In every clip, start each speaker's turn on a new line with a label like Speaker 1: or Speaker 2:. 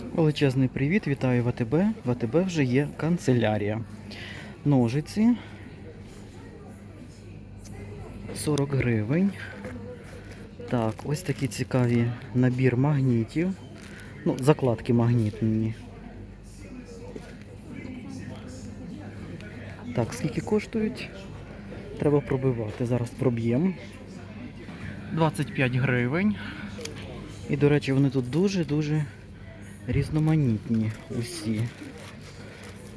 Speaker 1: Величезний привіт, вітаю в АТБ. В АТБ вже є канцелярія. Ножиці 40 гривень. Так, ось такий цікавий набір магнітів. Ну, закладки магнітні. Так, скільки коштують? Треба пробивати. Зараз проб'ємо. 25 гривень. І, до речі, вони тут дуже-дуже різноманітні усі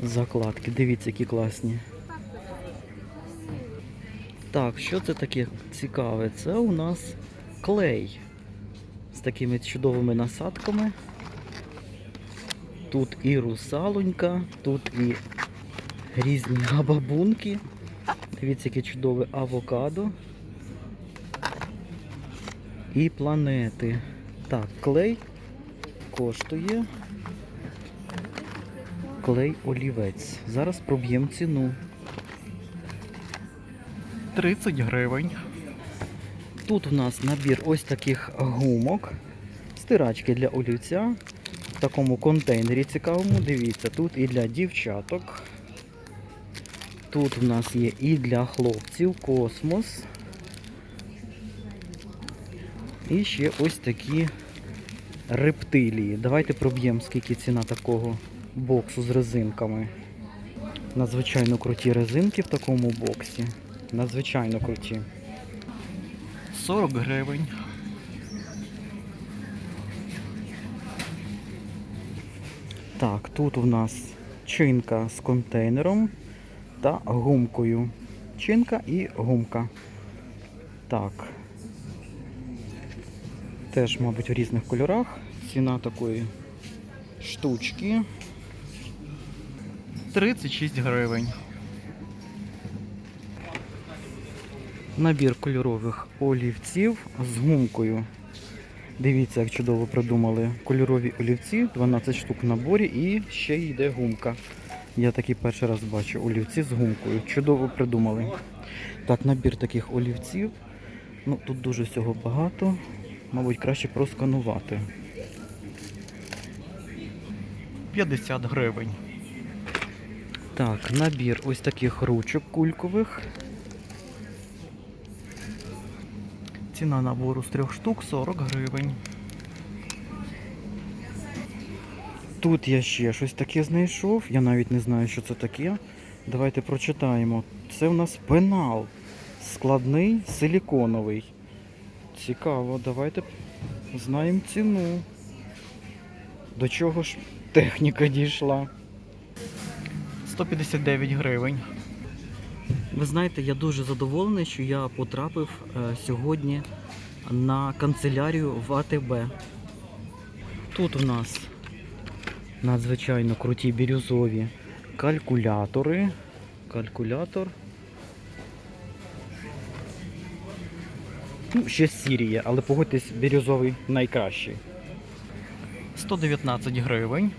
Speaker 1: закладки. Дивіться, які класні. Так, що це таке цікаве? Це у нас клей з такими чудовими насадками. Тут і русалонька, тут і різні габабунки. Дивіться, яке чудове авокадо. І планети. Так, клей коштує клей олівець. Зараз проб'ємо ціну. 30 гривень. Тут в нас набір ось таких гумок, стирачки для олівця. В такому контейнері цікавому. Дивіться, тут і для дівчаток. Тут в нас є і для хлопців космос. І ще ось такі рептилії. Давайте проб'ємо, скільки ціна такого боксу з резинками. Надзвичайно круті резинки в такому боксі. Надзвичайно круті. 40 гривень. Так, тут у нас чинка з контейнером та гумкою. Чинка і гумка. Так. Теж, мабуть, в різних кольорах. Ціна такої штучки. 36 гривень. Набір кольорових олівців з гумкою. Дивіться, як чудово придумали. Кольорові олівці, 12 штук в наборі і ще йде гумка. Я такий перший раз бачу олівці з гумкою. Чудово придумали. Так, набір таких олівців. Ну, тут дуже всього багато. Мабуть, краще просканувати. 50 гривень. Так, набір ось таких ручок кулькових. Ціна набору з трьох штук 40 гривень. Тут я ще щось таке знайшов. Я навіть не знаю, що це таке. Давайте прочитаємо. Це у нас пенал. Складний силіконовий. Цікаво, давайте знаємо ціну. До чого ж техніка дійшла? 159 гривень. Ви знаєте, я дуже задоволений, що я потрапив е, сьогодні на канцелярію в АТБ. Тут у нас надзвичайно круті бірюзові калькулятори. Калькулятор. Ну, ще сірі є, але погодьтесь, бірюзовий найкращий. 119 гривень.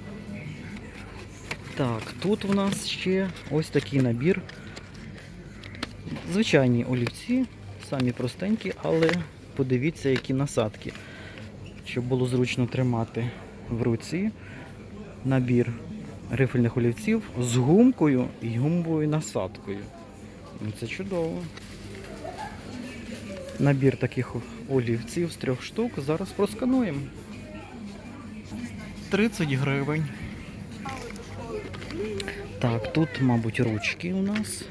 Speaker 1: Так, тут у нас ще ось такий набір. Звичайні олівці, самі простенькі, але подивіться, які насадки. Щоб було зручно тримати в руці. Набір рифельних олівців з гумкою і гумбовою насадкою. Ну, Це чудово. Набір таких олівців з трьох штук. Зараз проскануємо. 30 гривень. Так, тут, мабуть, ручки у нас.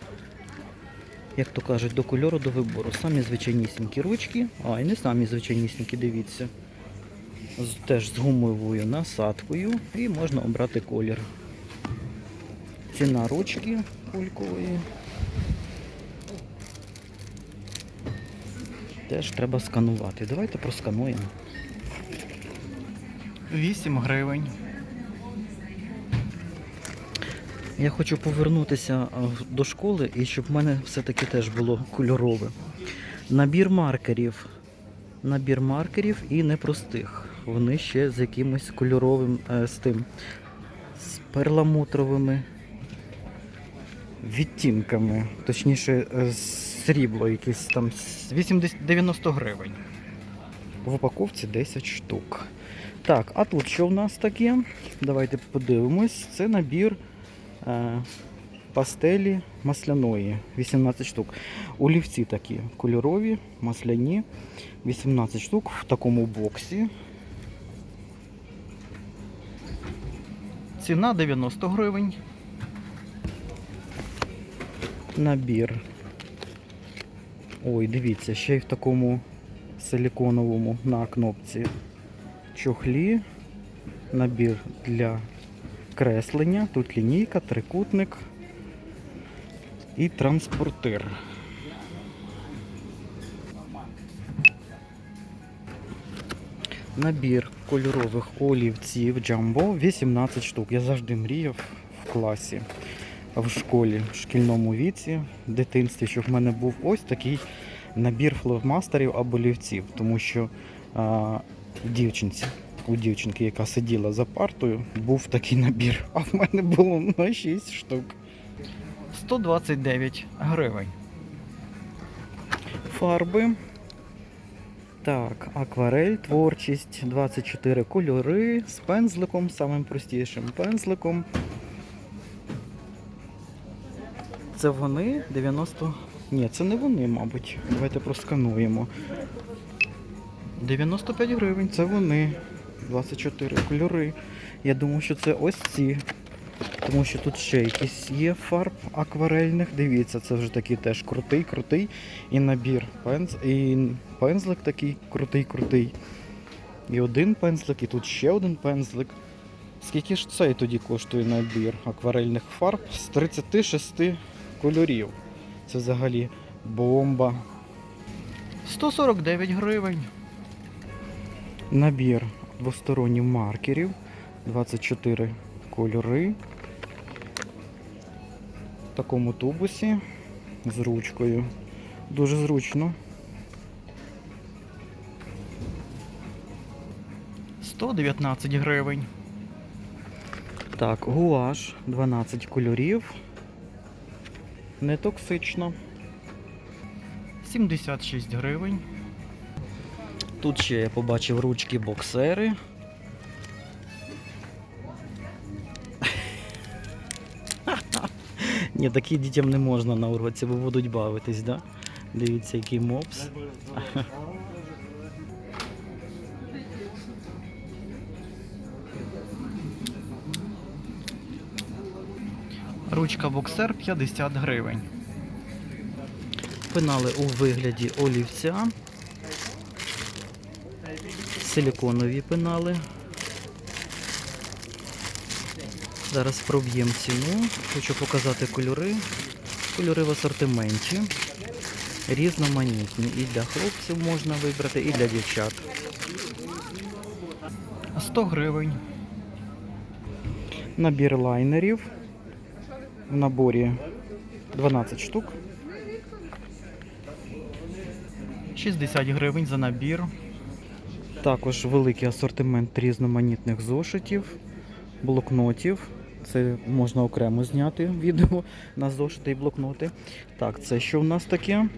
Speaker 1: Як то кажуть, до кольору, до вибору. Самі звичайнісінькі ручки. А, і не самі звичайнісінькі, дивіться. Теж з гумовою насадкою. І можна обрати колір. Ціна ручки кулькової. Теж треба сканувати. Давайте проскануємо. 8 гривень. Я хочу повернутися до школи і щоб в мене все-таки теж було кольорове. Набір маркерів. Набір маркерів і непростих. Вони ще з якимось кольоровим е, з тим. З перламутровими відтінками. Точніше, е, срібло якесь там 80, 90 гривень. В упаковці 10 штук. Так, а тут що в нас таке? Давайте подивимось. Це набір е, пастелі масляної. 18 штук. Олівці такі кольорові, масляні. 18 штук в такому боксі. Ціна 90 гривень. Набір. Ой, дивіться, ще й в такому силіконовому на кнопці чохлі. Набір для креслення. Тут лінійка, трикутник і транспортир. Набір кольорових олівців Jumbo 18 штук. Я завжди мріяв в класі, в школі, в шкільному віці, в дитинстві, щоб в мене був ось такий набір фломастерів або олівців, тому що а, дівчинці, у дівчинки, яка сиділа за партою, був такий набір, а в мене було на 6 штук. 129 гривень. Фарби. Так, акварель, творчість, 24 кольори з пензликом, самим простішим пензликом. Це вони 90. Ні, це не вони, мабуть. Давайте проскануємо. 95 гривень, це вони. 24 кольори. Я думаю, що це ось ці. Тому що тут ще якісь є фарб акварельних. Дивіться, це вже такий теж крутий, крутий. І набір пенз... і пензлик такий крутий, крутий. І один пензлик, і тут ще один пензлик. Скільки ж цей тоді коштує набір акварельних фарб з 36 кольорів? Це взагалі бомба. 149 гривень. Набір двосторонніх маркерів. 24 кольори. В такому тубусі з ручкою. Дуже зручно. 119 гривень. Так, гуаш 12 кольорів. Не токсично. 76 гривень. Тут ще я побачив ручки боксери. Ні, такі дітям не можна на уроці, бо будуть бавитись, да? Дивіться, який мопс. Ручка боксер 50 гривень. Пенали у вигляді олівця. Силіконові пенали. Зараз проб'ємо ціну. Хочу показати кольори. Кольори в асортименті. Різноманітні. І для хлопців можна вибрати, і для дівчат. 100 гривень. Набір лайнерів. В наборі 12 штук. 60 гривень за набір. Також великий асортимент різноманітних зошитів, блокнотів. Це можна окремо зняти відео на зошити і блокноти. Так, це що в нас таке?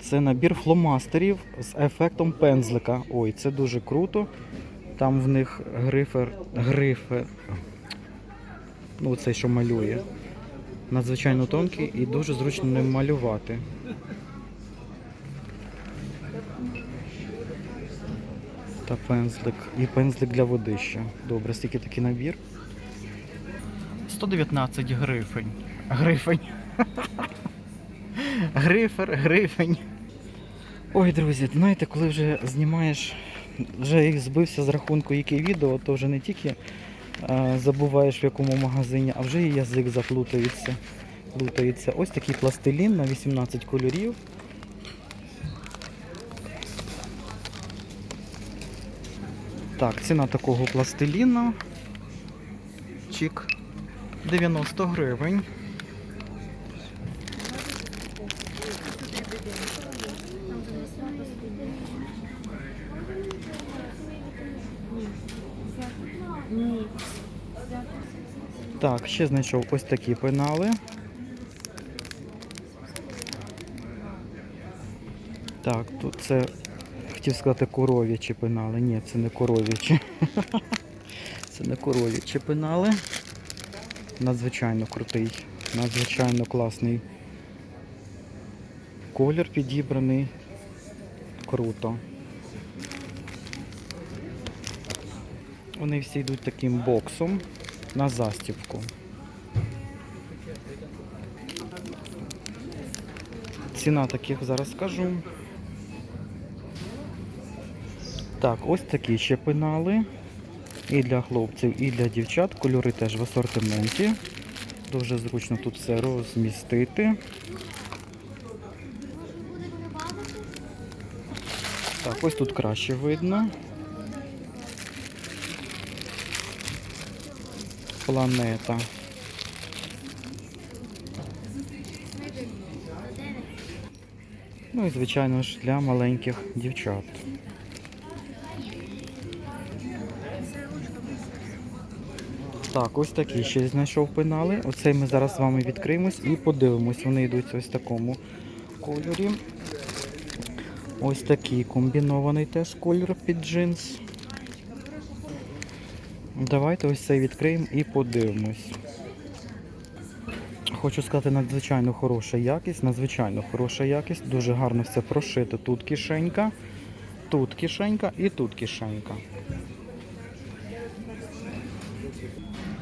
Speaker 1: Це набір фломастерів з ефектом пензлика. Ой, це дуже круто. Там в них грифер, грифер, ну цей, що малює. Надзвичайно тонкий і дуже зручно ним малювати. Та пензлик. І пензлик для води ще. Добре, стільки такий набір. 119 грифень. Грифень. Грифер, грифень. Ой, друзі, знаєте, коли вже знімаєш, вже їх збився з рахунку, яке відео, то вже не тільки забуваєш в якому магазині, а вже і язик заплутається. Плутається. Ось такий пластилін на 18 кольорів. Так, ціна такого пластиліна. Чик. 90 гривень. Так, ще знайшов ось такі пенали. Так, тут це Хотів сказати коров'ячі пенали. Ні, це не коров'ячі. Це не коров'ячі пенали. Надзвичайно крутий, надзвичайно класний колір підібраний. Круто. Вони всі йдуть таким боксом на застібку. Ціна таких зараз скажу. Так, ось такі ще пенали. І для хлопців, і для дівчат. Кольори теж в асортименті. Дуже зручно тут все розмістити. Так, ось тут краще видно. Планета. Ну і звичайно ж для маленьких дівчат. Так, ось такі ще знайшов пенали. Оцей ми зараз з вами відкриємось і подивимось. Вони йдуть ось в такому кольорі. Ось такий комбінований теж кольор під джинс. Давайте ось цей відкриємо і подивимось. Хочу сказати, надзвичайно хороша якість, надзвичайно хороша якість, дуже гарно все прошито. Тут кишенька, тут кишенька і тут кишенька.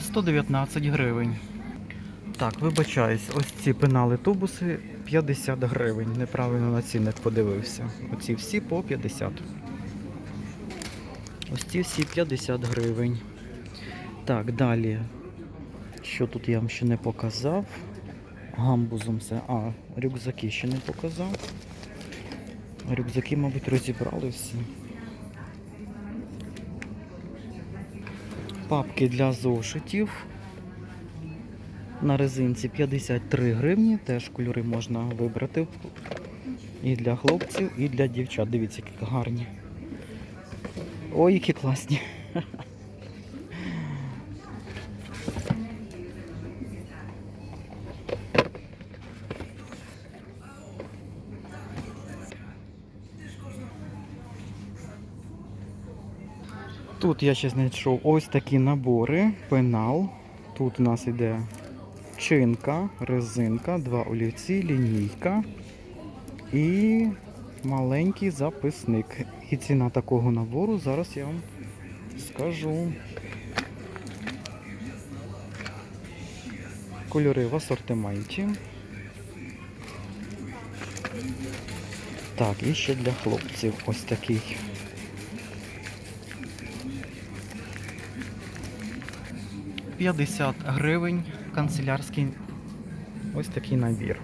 Speaker 1: 119 гривень. Так, вибачаюсь, ось ці пенали тубуси 50 гривень. Неправильно на цінник подивився. Оці всі по 50. Ось ці всі 50 гривень. Так, далі. Що тут я вам ще не показав? Гамбузом все. А, рюкзаки ще не показав. Рюкзаки, мабуть, розібрали всі. Папки для зошитів. На резинці 53 гривні. Теж кольори можна вибрати. І для хлопців, і для дівчат. Дивіться, які гарні. Ой, які класні. Тут я ще знайшов ось такі набори, пенал. Тут у нас йде чинка, резинка, два олівці, лінійка і маленький записник. І ціна такого набору зараз я вам скажу. Кольори в асортименті. Так, і ще для хлопців ось такий. П'ятдесят гривень канцелярський ось такий набір.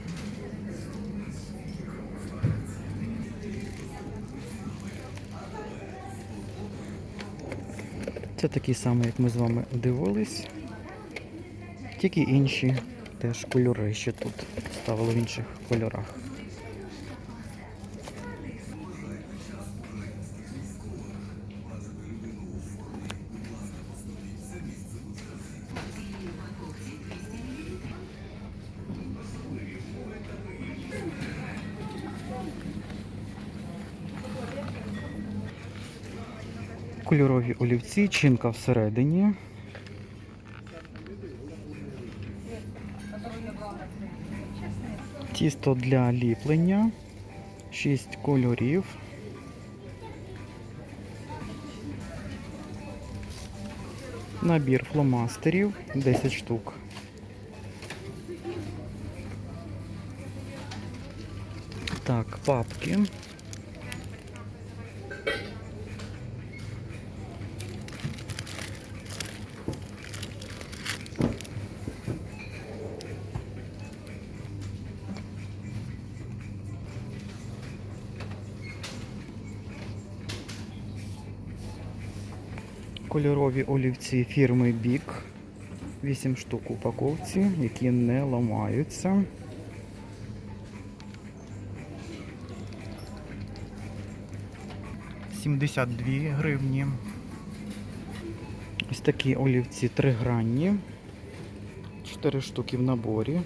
Speaker 1: Це такий самий, як ми з вами дивились. Тільки інші теж кольори ще тут ставили в інших кольорах. Кольорові олівці, чинка всередині. Тісто для ліплення. 6 кольорів. Набір фломастерів 10 штук. Так, папки. Кольорові олівці фірми Бік. 8 штук упаковці, які не ламаються. Сімдесят дві гривні. Ось такі олівці тригранні. 4 штуки в наборі.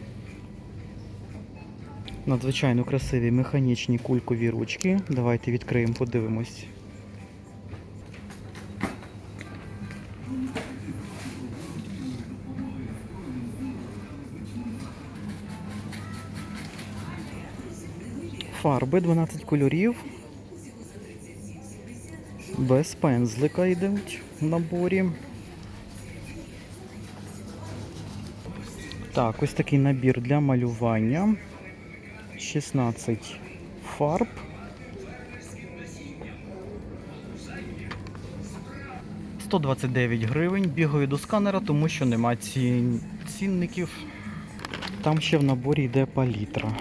Speaker 1: Надзвичайно красиві механічні кулькові ручки. Давайте відкриємо, подивимось. Фарби 12 кольорів. Без пензлика йдуть в наборі. Так, ось такий набір для малювання. 16 фарб. «129 гривень. Бігаю до сканера, тому що нема цін... цінників. Там ще в наборі йде палітра.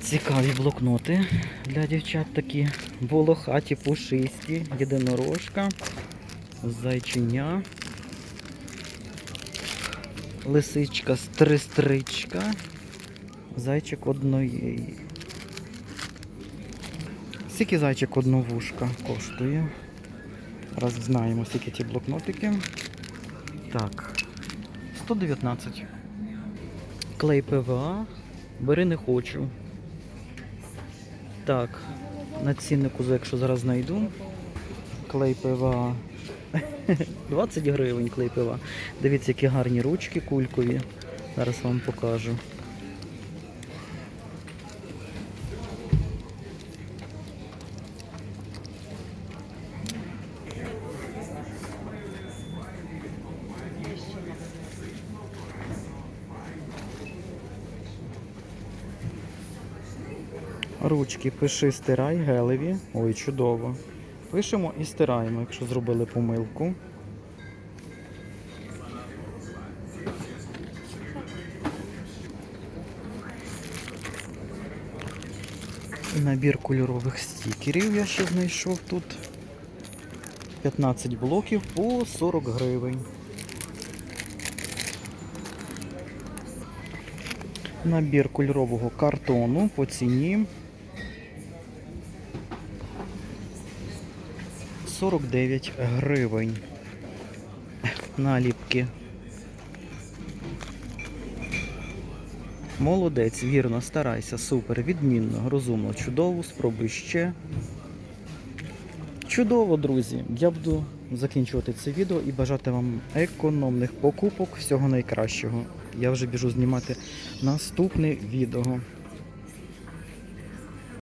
Speaker 1: Цікаві блокноти для дівчат такі. Волохаті, пушисті, єдинорожка, зайчиня, лисичка, стристричка, зайчик одної. Скільки зайчик одновушка коштує? Раз знаємо, скільки ці блокнотики. Так, 119. Клей ПВА. Бери не хочу. Так, на ціннику, якщо зараз знайду. Клей ПВА. 20 гривень клей ПВА. Дивіться, які гарні ручки кулькові. Зараз вам покажу. Ручки пиши, стирай, гелеві. Ой, чудово. Пишемо і стираємо, якщо зробили помилку. Набір кольорових стікерів я ще знайшов тут. 15 блоків по 40 гривень. Набір кольорового картону по ціні 49 гривень. Наліпки. Молодець, вірно, старайся, супер, відмінно, розумно, чудово, спробуй ще. Чудово, друзі! Я буду закінчувати це відео і бажати вам економних покупок, всього найкращого. Я вже біжу знімати наступне відео.